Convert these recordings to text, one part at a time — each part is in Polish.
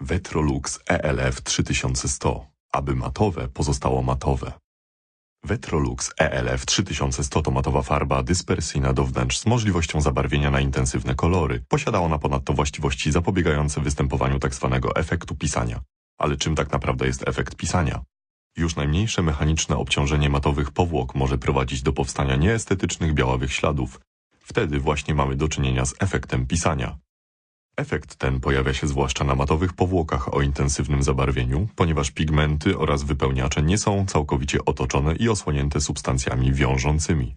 Vetrolux ELF 3100, aby matowe pozostało matowe. Vetrolux ELF 3100 to matowa farba dyspersyjna do wnętrz z możliwością zabarwienia na intensywne kolory. Posiada ona ponadto właściwości zapobiegające występowaniu tzw. efektu pisania. Ale czym tak naprawdę jest efekt pisania? Już najmniejsze mechaniczne obciążenie matowych powłok może prowadzić do powstania nieestetycznych białawych śladów. Wtedy właśnie mamy do czynienia z efektem pisania. Efekt ten pojawia się zwłaszcza na matowych powłokach o intensywnym zabarwieniu, ponieważ pigmenty oraz wypełniacze nie są całkowicie otoczone i osłonięte substancjami wiążącymi.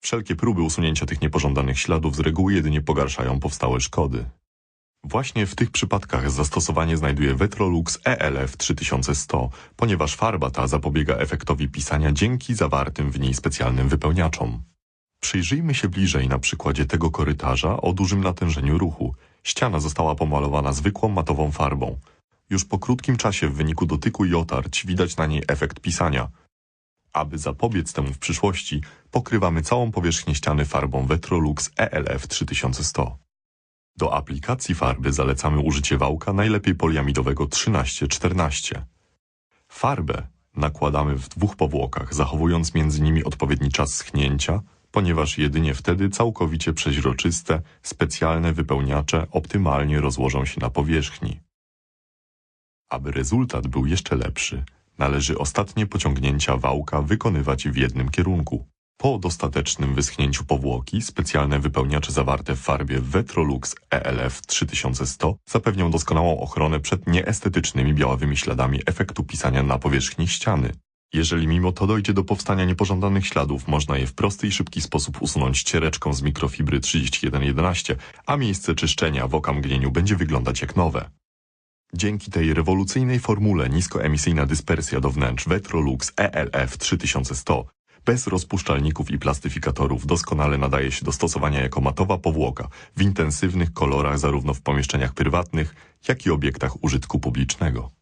Wszelkie próby usunięcia tych niepożądanych śladów z reguły jedynie pogarszają powstałe szkody. Właśnie w tych przypadkach zastosowanie znajduje Vetrolux ELF 3100, ponieważ farba ta zapobiega efektowi pisania dzięki zawartym w niej specjalnym wypełniaczom. Przyjrzyjmy się bliżej na przykładzie tego korytarza o dużym natężeniu ruchu. Ściana została pomalowana zwykłą matową farbą. Już po krótkim czasie w wyniku dotyku i otarć widać na niej efekt pisania. Aby zapobiec temu w przyszłości, pokrywamy całą powierzchnię ściany farbą Vetrolux ELF 3100. Do aplikacji farby zalecamy użycie wałka najlepiej poliamidowego 13-14. Farbę nakładamy w dwóch powłokach, zachowując między nimi odpowiedni czas schnięcia, ponieważ jedynie wtedy całkowicie przeźroczyste, specjalne wypełniacze optymalnie rozłożą się na powierzchni. Aby rezultat był jeszcze lepszy, należy ostatnie pociągnięcia wałka wykonywać w jednym kierunku. Po dostatecznym wyschnięciu powłoki, specjalne wypełniacze zawarte w farbie Vetrolux ELF 3100 zapewnią doskonałą ochronę przed nieestetycznymi białawymi śladami efektu pisania na powierzchni ściany. Jeżeli mimo to dojdzie do powstania niepożądanych śladów, można je w prosty i szybki sposób usunąć ciereczką z mikrofibry 3111, a miejsce czyszczenia w okamgnieniu będzie wyglądać jak nowe. Dzięki tej rewolucyjnej formule niskoemisyjna dyspersja do wnętrz Vetrolux ELF 3100 bez rozpuszczalników i plastyfikatorów doskonale nadaje się do stosowania jako matowa powłoka w intensywnych kolorach zarówno w pomieszczeniach prywatnych, jak i obiektach użytku publicznego.